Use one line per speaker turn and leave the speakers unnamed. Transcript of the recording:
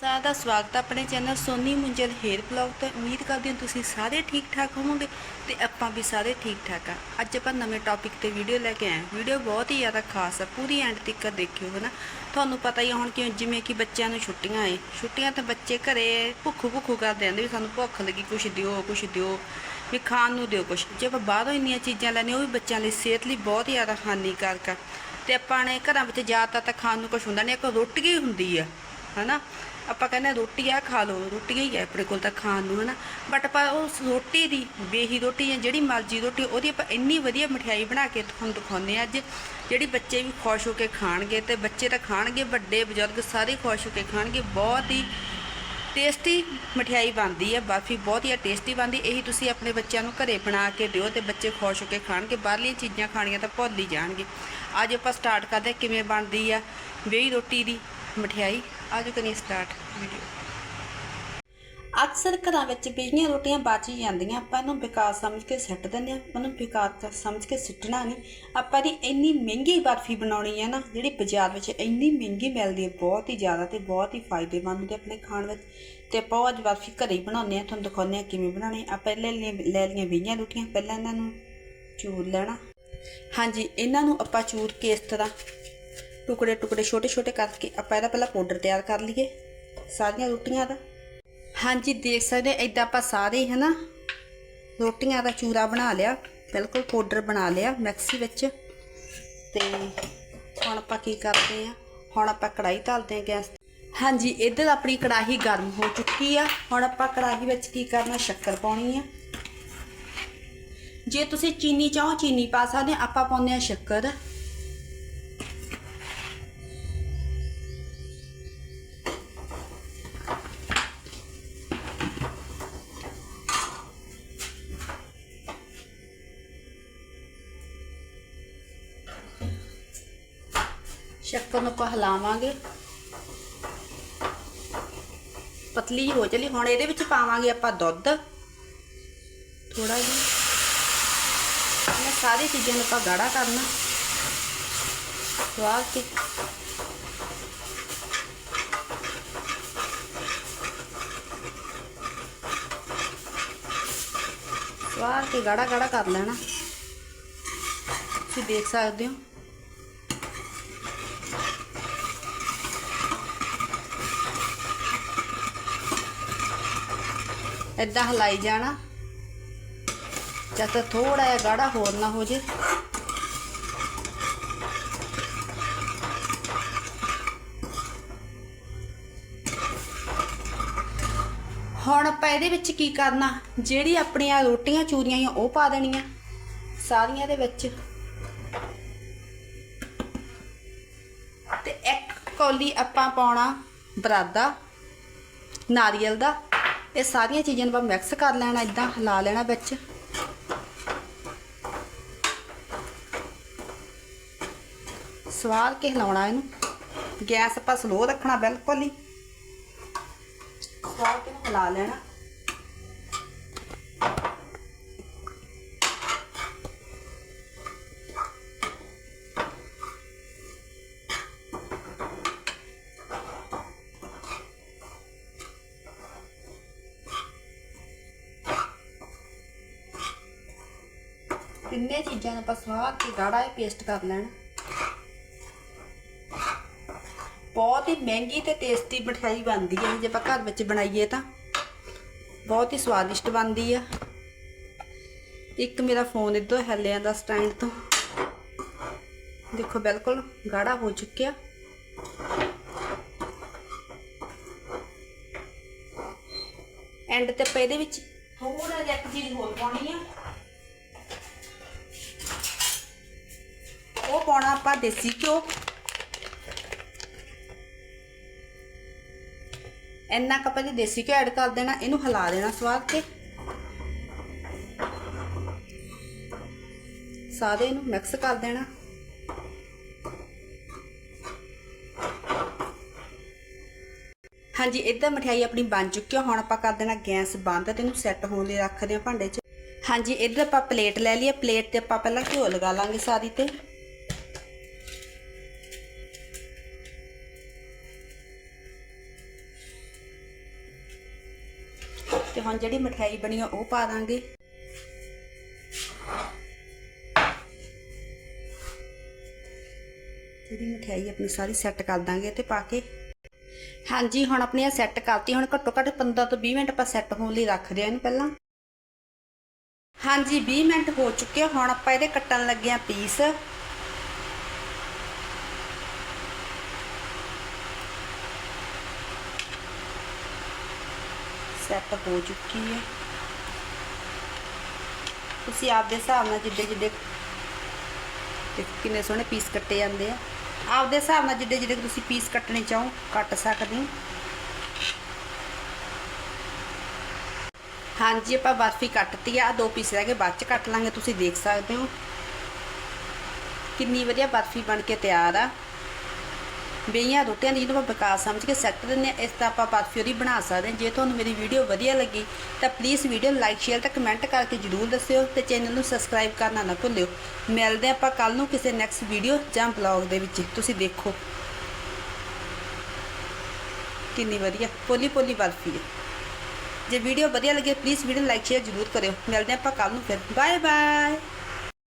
ਸਾਰਿਆਂ ਦਾ ਸਵਾਗਤ ਹੈ ਆਪਣੇ channel Soni Munjal hair blog ਤੇ। ਉਮੀਦ ਕਰਦੀ ਹਾਂ ਤੁਸੀਂ ਸਾਰੇ ਠੀਕ ਠਾਕ ਹੋਵੋਗੇ ਤੇ ਆਪਾਂ ਵੀ ਸਾਰੇ ਠੀਕ ਠਾਕ ਆ। ਅੱਜ ਆਪਾਂ ਨਵੇਂ ਟੌਪਿਕ ਤੇ ਵੀਡੀਓ ਲੈ ਕੇ ਆਏ ਹਾਂ। ਵੀਡੀਓ ਬਹੁਤ ਹੀ ਜ਼ਿਆਦਾ ਖਾਸ ਆ, ਪੂਰੀ ਐਂਡ ਤੱਕ ਦੇਖਿਓ, ਹਨਾ? ਤੁਹਾਨੂੰ ਪਤਾ ਹੀ ਆ ਹੁਣ ਕਿ ਜਿਵੇਂ ਕਿ ਬੱਚਿਆਂ ਨੂੰ ਛੁੱਟੀਆਂ ਏ ਛੁੱਟੀਆਂ ਤਾਂ ਬੱਚੇ ਘਰੇ ਭੁੱਖੂ ਭੁੱਖੂ ਕਰਦੇ ਰਹਿੰਦੇ ਵੀ ਸਾਨੂੰ ਭੁੱਖ ਲੱਗੀ, ਕੁਛ ਦਿਓ ਕੁਛ ਦਿਓ, ਵੀ ਖਾਣ ਨੂੰ ਦਿਓ ਕੁਛ। ਜੇ ਆਪਾਂ ਬਾਹਰੋਂ ਇੰਨੀਆਂ ਚੀਜ਼ਾਂ ਲੈਣੀਆਂ ਉਹ ਵੀ ਬੱਚਿਆਂ ਲਈ ਸਿਹਤ ਲਈ ਬਹੁਤ ਹੀ ਜ਼ਿਆਦਾ ਹਾਨੀਕਾਰਕ ਆ। ਤੇ ਆਪਾਂ ਨੇ ਘਰਾਂ ਵਿੱਚ ਜ਼ਿਆਦਾਤਰ ਤਾਂ ਖਾਣ ਨੂੰ ਕੁਛ ਹੁੰਦਾ ਨਹੀਂ ਇੱਕ ਰੋਟੀ ਹੀ ਹੁੰਦੀ ਆ, ਹਨਾ? ਆਪਾਂ ਕਹਿੰਦੇ ਰੋਟੀ ਆ ਖਾ ਲਓ ਰੋਟੀ ਹੀ ਹੈ ਆਪਣੇ ਕੋਲ ਤਾਂ ਖਾਣ ਨੂੰ, ਹਨਾ? ਬਟ ਆਪਾਂ ਉਸ ਰੋਟੀ ਦੀ ਬੇਹੀ ਰੋਟੀ ਜਾਂ ਜਿਹੜੀ ਮਰਜ਼ੀ ਰੋਟੀ, ਉਹਦੀ ਆਪਾਂ ਇੰਨੀ ਵਧੀਆ ਮਠਿਆਈ ਬਣਾ ਕੇ ਤੁਹਾਨੂੰ ਦਿਖਾਉਂਦੇ ਹਾਂ ਅੱਜ। ਜਿਹੜੀ ਬੱਚੇ ਵੀ ਖੁਸ਼ ਹੋ ਕੇ ਖਾਣਗੇ ਤੇ ਬੱਚੇ ਤਾਂ ਖਾਣਗੇ, ਵੱਡੇ ਬਜ਼ੁਰਗ ਸਾਰੇ ਖੁਸ਼ ਹੋ ਕੇ ਖਾਣਗੇ। ਬਹੁਤ ਹੀ ਟੇਸਟੀ ਮਠਿਆਈ ਬਣਦੀ ਹੈ ਬਰਫੀ ਬਹੁਤ ਹੀ ਟੇਸਟੀ ਬਣਦੀ। ਇਹੀ ਤੁਸੀਂ ਆਪਣੇ ਬੱਚਿਆਂ ਨੂੰ ਘਰੇ ਬਣਾ ਕੇ ਦਿਓ ਤੇ ਬੱਚੇ ਖੁਸ਼ ਹੋ ਕੇ ਖਾਣਗੇ। ਬਾਹਰਲੀਆਂ ਚੀਜ਼ਾਂ ਖਾਣੀਆਂ ਤਾਂ ਭੁੱਲ ਹੀ ਜਾਣਗੇ। ਅੱਜ ਆਪਾਂ ਸਟਾਰਟ ਕਰਦੇ ਕਿਵੇਂ ਬਣਦੀ ਆ ਵੇਹੀ ਰੋਟੀ ਦੀ। ਮਠਿਆਈ। ਅੱਜ ਕਰੀਏ ਸਟਾਰਟ ਵੀਡੀਓ ਅਕਸਰ ਘਰਾਂ ਵਿੱਚ ਬਿਜਲੀਆਂ ਰੋਟੀਆਂ ਬਚ ਹੀ ਜਾਂਦੀਆਂ ਆਪਾਂ ਇਹਨੂੰ ਬੇਕਾਰ ਸਮਝ ਕੇ ਸਿੱਟ ਦਿੰਦੇ ਆ ਉਹਨੂੰ ਬੇਕਾਰ ਸਮਝ ਕੇ ਸਿੱਟਣਾ ਨਹੀਂ। ਆਪਾਂ ਦੀ ਇੰਨੀ ਮਹਿੰਗੀ ਬਰਫੀ ਬਣਾਉਣੀ ਹੈ ਨਾ, ਜਿਹੜੀ ਬਾਜ਼ਾਰ ਵਿੱਚ ਇੰਨੀ ਮਹਿੰਗੀ ਮਿਲਦੀ ਹੈ, ਬਹੁਤ ਹੀ ਜ਼ਿਆਦਾ ਤੇ ਬਹੁਤ ਹੀ ਫਾਇਦੇਮੰਦ ਹੁੰਦੀ ਆਪਣੇ ਖਾਣ ਵਿੱਚ। ਤੇ ਆਪਾਂ ਉਹ ਅੱਜ ਬਰਫੀ ਘਰੇ ਹੀ ਬਣਾਉਂਦੇ ਆ ਤੁਹਾਨੂੰ ਦਿਖਾਉਂਦੇ ਆ ਕਿਵੇਂ ਬਣਾਉਣੀ। ਆ ਪਹਿਲੇ ਲੈ ਲੈ ਲਈਆਂ ਵੀਆਂ ਰੋਟੀਆਂ। ਪਹਿਲਾਂ ਇਹਨਾਂ ਨੂੰ ਚੂਰ ਲੈਣਾ। ਹਾਂਜੀ, ਇਹਨਾਂ ਨੂੰ ਆਪਾਂ ਚੂਰ ਕੇ ਇਸ ਤਰ੍ਹਾਂ ਟੁਕੜੇ ਟੁਕੜੇ ਛੋਟੇ ਛੋਟੇ ਕਰਕੇ ਆਪਾਂ ਇਹਦਾ ਪਹਿਲਾਂ ਪਾਊਡਰ ਤਿਆਰ ਕਰ ਲਈਏ, ਸਾਰੀਆਂ ਰੋਟੀਆਂ ਦਾ। ਹਾਂਜੀ, ਦੇਖ ਸਕਦੇ ਇਦਾਂ ਆਪਾਂ ਸਾਰੇ ਹੀ, ਹਨਾ? ਰੋਟੀਆਂ ਦਾ ਚੂਰਾ ਬਣਾ ਲਿਆ, ਬਿਲਕੁਲ ਪਾਊਡਰ ਬਣਾ ਲਿਆ ਮਿਕਸੀ ਵਿੱਚ। ਤੇ ਹੁਣ ਆਪਾਂ ਕੀ ਕਰਦੇ ਆ ਹੁਣ ਆਪਾਂ ਕੜਾਈ ਧਰਦੇ ਆ ਗੈਸ ਹਾਂਜੀ, ਇੱਧਰ ਆਪਣੀ ਕੜਾਹੀ ਗਰਮ ਹੋ ਚੁੱਕੀ ਆ। ਹੁਣ ਆਪਾਂ ਕੜਾਹੀ ਵਿੱਚ ਕੀ ਕਰਨਾ, ਸ਼ੱਕਰ ਪਾਉਣੀ ਆ। ਜੇ ਤੁਸੀਂ ਚੀਨੀ ਚਾਹੋ, ਚੀਨੀ ਪਾ ਸਕਦੇ ਆ ਆਪਾਂ ਪਾਉਂਦੇ ਆ ਸ਼ੱਕਰ। ਸ਼ੱਕਰ ਨੂੰ ਆਪਾਂ ਹਿਲਾਵਾਂਗੇ ਪਤਲੀ ਹੋ ਚਲੀ ਹੁਣ ਇਹਦੇ ਵਿੱਚ ਪਾਵਾਂਗੇ ਆਪਾਂ ਦੁੱਧ। ਥੋੜਾ ਜਿਹਾ। ਇਹ ਸਾਰੀ ਚੀਜ਼ਾਂ ਨੂੰ ਆਪਾਂ ਗਾੜਾ ਕਰਨਾ। ਸਵਾਦ ਕੇ। ਸਵਾਦ ਕੇ ਗਾੜਾ ਗਾੜਾ ਕਰ ਲੈਣਾ। ਤੁਸੀਂ ਦੇਖ ਸਕਦੇ ਹੋ। ਏਦਾਂ ਹਲਾਈ ਜਾਣਾ। ਜਦ ਤੱਕ ਥੋੜਾ ਜਿਹਾ ਗਾੜਾ ਹੋਰ ਨਾ ਹੋ ਜੇ। ਹੁਣ ਆਪਾਂ ਇਹਦੇ ਵਿੱਚ ਕੀ ਕਰਨਾ? ਜਿਹੜੀ ਆਪਣੀਆਂ ਰੋਟੀਆਂ ਚੂਰੀਆਂ ਆ ਉਹ ਪਾ ਦੇਣੀਆਂ। ਸਾਰੀਆਂ ਦੇ ਵਿੱਚ। ਤੇ ਇੱਕ ਕੌਲੀ ਆਪਾਂ ਪਾਉਣਾ ਬਰਾਦਾ, ਨਾਰੀਅਲ ਦਾ। ਇਹ ਸਾਰੀਆਂ ਚੀਜ਼ਾਂ ਨੂੰ ਆਪਾਂ ਮਿਕਸ ਕਰ ਲੈਣਾ ਇਦਾਂ ਹਿਲਾ ਲੈਣਾ ਵਿੱਚ। ਸਵਾਰ ਕੇ ਹਿਲਾਉਣਾ ਇਹਨੂੰ? ਗੈਸ ਆਪਾਂ ਸਲੋ ਰੱਖਣਾ ਬਿਲਕੁਲ ਹੀ। ਸਵਾਰ ਕੇ ਹਿਲਾ ਲੈਣਾ? ਤਿੰਨੇ ਚੀਜ਼ਾਂ ਨੂੰ ਆਪਾਂ ਸਵਾਰ ਕੇ ਗਾੜਾ ਜਿਹਾ ਪੇਸਟ ਕਰ ਲੈਣਾ। ਬਹੁਤ ਹੀ ਮਹਿੰਗੀ ਤੇ ਟੇਸਟੀ ਮਠਿਆਈ ਬਣਦੀ ਹੈ, ਜੇ ਆਪਾਂ ਘਰ ਵਿੱਚ ਬਣਾਈਏ ਤਾਂ। ਬਹੁਤ ਹੀ ਸਵਾਦਿਸ਼ਟ ਬਣਦੀ ਆ। ਇੱਕ ਮੇਰਾ ਫੋਨ ਇਧਰ ਹਿੱਲਿਆ ਦਾ ਸਟੈਂਡ ਤੋਂ। ਦੇਖੋ, ਬਿਲਕੁਲ ਗਾੜਾ ਹੋ ਚੁੱਕਿਆ। ਐਂਡ ਤੇ ਆਪਾਂ ਇਹਦੇ ਵਿੱਚ ਥੋੜਾ ਜਿਹਾ ਇੱਕ ਚੀਜ਼ ਹੋਰ ਪਾਉਣੀ ਆ। ਉਹ ਪਾਉਣਾ ਆਪਾਂ ਦੇਸੀ ਘਿਓ। ਇੰਨਾ ਕੱਪ ਦੀ ਦੇਸੀ ਘਿਓ ਐਡ ਕਰ ਦੇਣਾ, ਇਹਨੂੰ ਹਿਲਾ ਦੇਣਾ ਸਵਾਦ ਤੇ। ਸਾਰੇ ਇਹਨੂੰ ਮਿਕਸ ਕਰ ਦੇਣਾ। ਹਾਂਜੀ, ਇੱਧਰ ਮਠਿਆਈ ਆਪਣੀ ਬਣ ਚੁੱਕੀ ਹੈ ਹੁਣ ਆਪਾਂ ਕਰ ਦੇਣਾ ਗੈਸ ਬੰਦ ਤੇ ਇਹਨੂੰ ਸੈੱਟ ਹੋਣ ਲਈ ਰੱਖਦੇ ਹਾਂ ਭਾਂਡੇ 'ਚ। ਹਾਂਜੀ, ਇੱਧਰ ਆਪਾਂ ਪਲੇਟ ਲੈ ਲਈਏ। ਪਲੇਟ ਤੇ ਆਪਾਂ ਪਹਿਲਾਂ ਘਿਓ ਲਗਾ ਲਾਂਗੇ ਸਾਰੀ ਤੇ। ਤੇ ਹੁਣ ਜਿਹੜੀ ਮਠਿਆਈ ਬਣੀ ਆ, ਉਹ ਪਾ ਦਾਂਗੇ। ਜਿਹੜੀ ਮਠਿਆਈ ਆਪਣੀ ਸਾਰੀ ਸੈੱਟ ਕਰ ਦਾਂਗੇ ਤੇ ਪਾ ਕੇ। ਹਾਂਜੀ, ਹੁਣ ਆਪਣੀਆਂ ਸੈੱਟ ਕਰਤੀ, ਹੁਣ ਘੱਟੋ ਘੱਟ 15 ਤੋਂ 20 ਮਿੰਟ ਆਪਾਂ ਸੈੱਟ ਹੋਣ ਲਈ ਰੱਖਦੇ ਆ ਇਹਨੂੰ ਪਹਿਲਾਂ। ਹਾਂਜੀ 20 ਮਿੰਟ ਹੋ ਚੁੱਕੇ ਹੁਣ ਆਪਾਂ ਇਹਦੇ ਕੱਟਣ ਲੱਗੇ ਆ ਪੀਸ। ਸੈੱਟ ਹੋ ਚੁੱਕੀ ਹੈ। ਤੁਸੀਂ ਆਪਦੇ ਹਿਸਾਬ ਨਾਲ ਜਿੱਡੇ ਜਿੱਡੇ ਤੇ ਕਿੰਨੇ ਸੋਹਣੇ ਪੀਸ ਕੱਟੇ ਜਾਂਦੇ ਆ। ਆਪਦੇ ਹਿਸਾਬ ਨਾਲ ਜਿੱਡੇ ਜਿੱਡੇ ਤੁਸੀਂ ਪੀਸ ਕੱਟਣੇ ਚਾਹੋ, ਕੱਟ ਸਕਦੇ ਹੋ। ਹਾਂਜੀ, ਆਪਾਂ ਬਰਫੀ ਕੱਟਤੀ ਆ। ਦੋ ਪੀਸ ਰਹਿ ਗਏ, ਬਾਅਦ ਚ ਕੱਟ ਲਾਂਗੇ, ਤੁਸੀਂ ਦੇਖ ਸਕਦੇ ਹੋ। ਕਿੰਨੀ ਵਧੀਆ ਬਰਫੀ ਬਣ ਕੇ ਤਿਆਰ ਆ। ਬਈਆਂ ਰੋਟੀਆਂ ਦੀ ਜਿਹਨੂੰ ਆਪਾਂ ਵਿਕਾਸ ਸਮਝ ਕੇ ਸੈੱਟ ਦਿੰਦੇ ਆ ਇਸ ਤਾਂ ਆਪਾਂ ਬਰਫੀ ਉਹਦੀ ਬਣਾ ਸਕਦੇ ਹਾਂ। ਜੇ ਤੁਹਾਨੂੰ ਮੇਰੀ ਵੀਡੀਓ ਵਧੀਆ ਲੱਗੀ, ਤਾਂ ਪਲੀਜ਼ ਵੀਡੀਓ ਨੂੰ ਲਾਈਕ ਸ਼ੇਅਰ ਤੇ ਕਮੈਂਟ ਕਰਕੇ ਜਰੂਰ ਦੱਸਿਓ ਤੇ ਚੈਨਲ ਨੂੰ ਸਬਸਕ੍ਰਾਈਬ ਕਰਨਾ ਨਾ ਭੁੱਲਿਓ। ਮਿਲਦੇ ਹਾਂ ਆਪਾਂ ਕੱਲ ਨੂੰ ਕਿਸੇ ਨੈਕਸਟ ਵੀਡੀਓ ਜਾਂ ਬਲੌਗ ਦੇ ਵਿੱਚ। ਤੁਸੀਂ ਦੇਖੋ ਕਿੰਨੀ ਵਧੀਆ ਪੋਲੀ ਪੋਲੀ ਬਰਫੀ ਹੈ। ਜੇ ਵੀਡੀਓ ਵਧੀਆ ਲੱਗੇ ਪਲੀਜ਼ ਵੀਡੀਓ ਨੂੰ ਲਾਈਕ ਸ਼ੇਅਰ ਜਰੂਰ ਕਰਿਓ। ਮਿਲਦੇ ਹਾਂ ਆਪਾਂ ਕੱਲ ਨੂੰ ਫਿਰ। Bye bye